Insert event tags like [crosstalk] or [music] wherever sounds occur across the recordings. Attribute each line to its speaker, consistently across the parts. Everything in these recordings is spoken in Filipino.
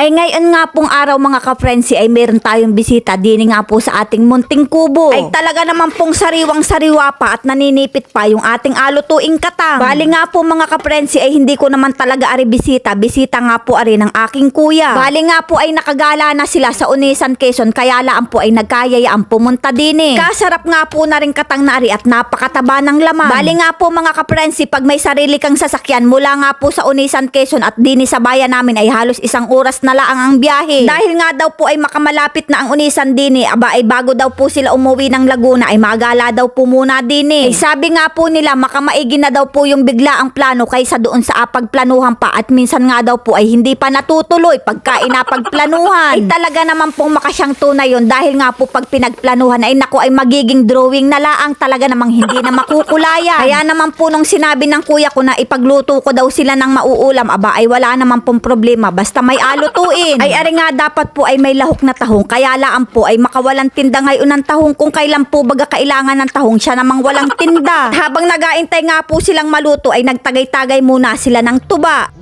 Speaker 1: Ay ngayon nga pong araw mga ka-frenzy ay meron tayong bisita din nga po sa ating munting kubo. Ay talaga naman pong sariwang sariwa pa at naninipit pa yung ating alutuing katang. Bali nga po mga ka-frenzy ay hindi ko naman talaga ari bisita. Bisita nga po ari ng aking kuya. Bali nga po ay nakagala na sila sa Unisan Quezon kaya laan po ay nagkayayaan pumunta din eh. Kasarap nga po na rin katang na ari at napakataba ng laman. Bali nga po mga ka-frenzy pag may sarili kang sasakyan mula nga po sa Unisan Quezon at dini sa bayan namin ay halos isang oras na laang ang biyahe. Dahil nga daw po ay makamalapit na ang Unisan dini, aba ay bago daw po sila umuwi ng Laguna ay magala daw po muna dini. Ay sabi nga po nila makamaigi na daw po yung bigla ang plano kaysa doon sa apagplanuhan pa at minsan nga daw po ay hindi pa natutuloy pagka inapagplanuhan. [laughs] ay talaga naman pong makasyang tunay yun dahil nga po pag pinagplanuhan ay naku ay magiging drawing na laang talaga namang hindi na makukulayan. [laughs] Kaya naman po nung sinabi ng kuya ko na ipagluto ko daw sila ng mauulam, aba ay wala naman pong problema basta may alutuin. Ay ari nga dapat po ay may lahok na tahong kaya laan po ay makawalan tinda ngayon ng tahong kung kailan po baga kailangan ng tahong siya namang walang tinda. At [laughs] habang nagaintay nga po silang maluto ay nagtagay-tagay muna sila ng tuba.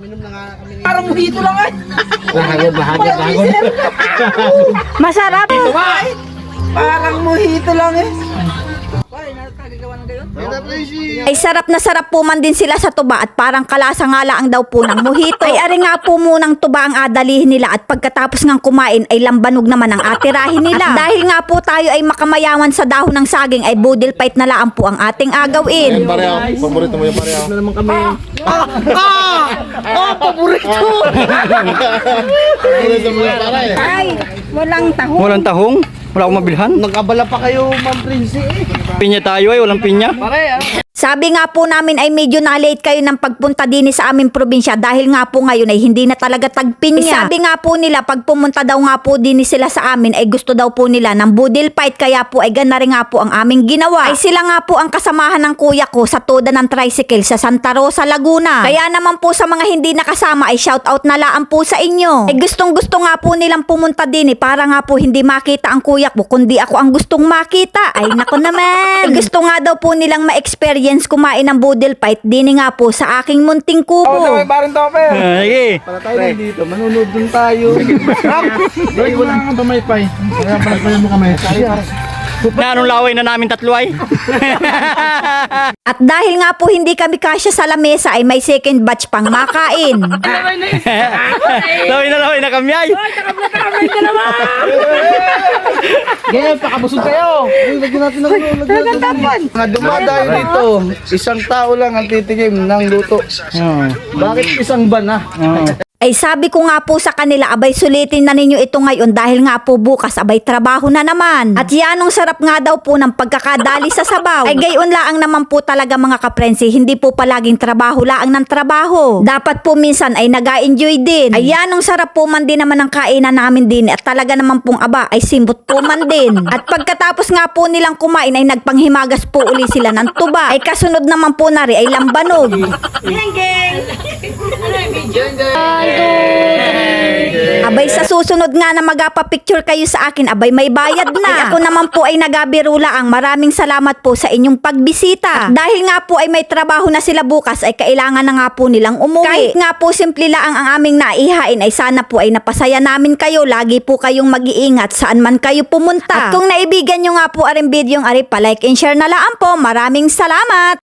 Speaker 2: Parang mojito lang eh.
Speaker 3: Bahagod, bahagod, bahagod.
Speaker 1: Masarap!
Speaker 2: Ay, parang mojito lang eh. Ay
Speaker 1: sarap na sarap po man din sila sa tuba at parang kalasa nga lang daw po ng mojito. Ay ari nga po munang tuba ang adalihin nila at pagkatapos ng kumain ay lambanog naman ang atirahin nila. At dahil nga po tayo ay makamayaman sa dahon ng saging ay budil fight na lang po ang ating agawin.
Speaker 3: Pareho, paborito mo yung pareho.
Speaker 2: Na naman kami. Ah! Ah! Oh, paborito! [laughs]
Speaker 3: Paborito mo yung pareho.
Speaker 1: Ay, walang tahong.
Speaker 4: Walang tahong? Wala akong mabilhan?
Speaker 2: Nag-abala pa kayo, Ma'am Prince eh.
Speaker 4: Pinya tayo ay, walang pinya.
Speaker 2: Pare, ah.
Speaker 1: Sabi nga po namin ay medyo na-late kayo ng pagpunta din sa aming probinsya dahil nga po ngayon ay hindi na talaga tagpinya. Eh, sabi nga po nila pag pumunta daw nga po din sila sa amin ay gusto daw po nila ng budil fight kaya po ay gana rin nga po ang aming ginawa. Ay sila nga po ang kasamahan ng kuya ko sa toda ng tricycle sa Santa Rosa, Laguna. Kaya naman po sa mga hindi nakasama ay shout out na laan po sa inyo. Ay gustong gusto nga po nilang pumunta din eh para nga po hindi makita ang kuya ko kundi ako ang gustong makita. Ay nako naman. [laughs] Ay, gusto nga daw po nilang ma-experience kumain ng budil fight din nga po sa aking munting
Speaker 2: Oh,
Speaker 1: kubo.
Speaker 2: may parang topper.
Speaker 4: Sige.
Speaker 2: Para tayo dito, manunod dun tayo.
Speaker 3: Ay, wala kang pamaypay. Kaya pala mo kami.
Speaker 4: Na anong laway na namin tatlo ay? [laughs]
Speaker 1: At dahil nga po hindi kami kasya sa lamesa ay may second batch pang makain. [laughs] [laughs]
Speaker 4: laway na laway na kami ay.
Speaker 2: Ganyan, pakabusog kayo.
Speaker 3: Lagyan natin ng ulo. Lagyan natin
Speaker 2: Mga dumadayo dito, isang tao lang ang titikim ng luto.
Speaker 4: Oo.
Speaker 2: Bakit isang ban ah?
Speaker 4: Oo.
Speaker 1: Ay sabi ko nga po sa kanila, abay sulitin na ninyo ito ngayon dahil nga po bukas abay trabaho na naman. At yan ang sarap nga daw po ng pagkakadali sa sabaw. Ay gayon laang naman po talaga mga kaprensi, hindi po palaging trabaho laang ng trabaho. Dapat po minsan ay nag enjoy din. Ay yan ang sarap po man din naman ng kainan namin din at talaga naman pong aba ay simbot po man din. At pagkatapos nga po nilang kumain ay nagpanghimagas po uli sila ng tuba. Ay kasunod naman po nari ay lambanog. Abay sa susunod nga na magapa-picture kayo sa akin, abay may bayad na. Ay, ako naman po ay nagabiro ang Maraming salamat po sa inyong pagbisita. At dahil nga po ay may trabaho na sila bukas ay kailangan na nga po nilang umuwi. Kahit nga po simple lang ang aming naihain ay sana po ay napasaya namin kayo. Lagi po kayong mag-iingat saan man kayo pumunta. At kung naibigan nyo nga po aring video yung ari pa like and share na laan po. Maraming salamat!